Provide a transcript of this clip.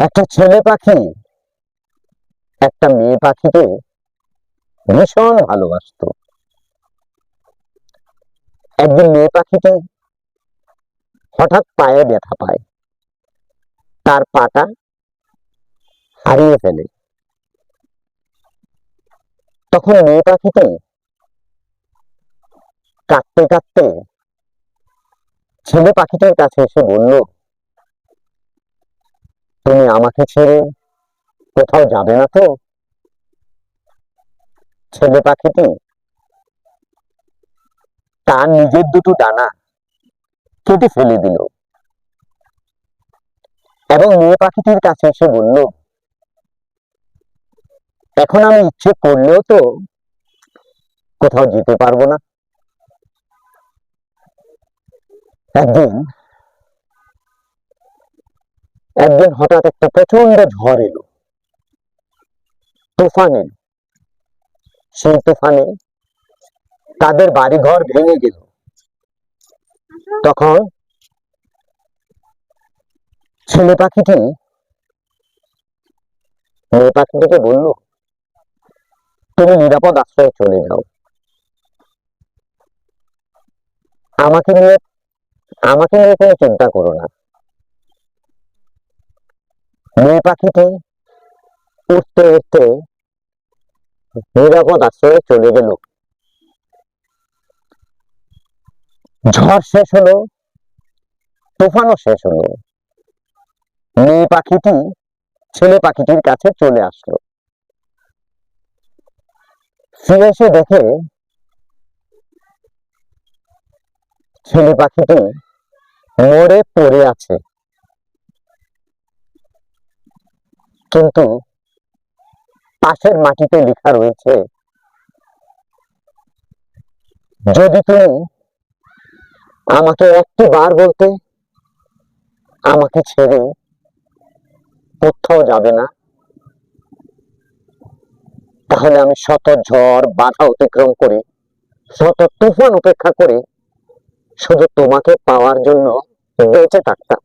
একটা ছেলে পাখি, একটা মেয়ে পাখিকে ভীষণ ভালোবাসতো। একদিন মেয়ে পাখিটি হঠাৎ পায়ে ব্যথা পায়। তার পাটা হারিয়ে ফেলে। তখন মেয়ে পাখিটি কাঁদতে কাঁদতে ছেলে পাখিটার কাছে এসে বলল তুমি আমাকে ছেড়ে কোথাও যাবে না তো? ছেলে পাখিটি? তার নিজের দুটো ডানা কেটে ফেলে দিল। এবং মেয়ে পাখিটির কাছে এসে বলল, এখন আমি ইচ্ছে করলেও তো কোথাও যেতে পারব না। একদিন একদিন হঠাৎ একটা প্রচণ্ড ঝড় এলো। তুফান। এলো সেই তুফানে তাদের বাড়িঘর ভেঙে গেল। তখন ছেলে পাখিটি মেয়ে পাখিটিকে বলল, তুমি নিরাপদ আশ্রয়ে চলে যাও। আমাকে নিয়ে আমাকে নিয়ে কোনো চিন্তা করো না। মেয়ে পাখিটি উঠতে উঠতে নিরাপদ আশ্রয়ে চলে গেল। ঝড় শেষ হলো, তুফানও শেষ হলো। মেয়ে পাখিটি, ছেলে পাখিটির কাছে চলে আসলো। ফিরে এসে দেখে ছেলে পাখিটি মরে পড়ে আছে। কিন্তু পাশের মাটিতে লেখা রয়েছে, যদি তুমি আমাকে একটি বার বলতে, আমাকে ছেড়ে কোথাও যাবে না, তাহলে আমি শত ঝড়, বাধা অতিক্রম করে, শত তুফান উপেক্ষা করে শুধু তোমাকে পাওয়ার জন্য বেঁচে থাকতাম।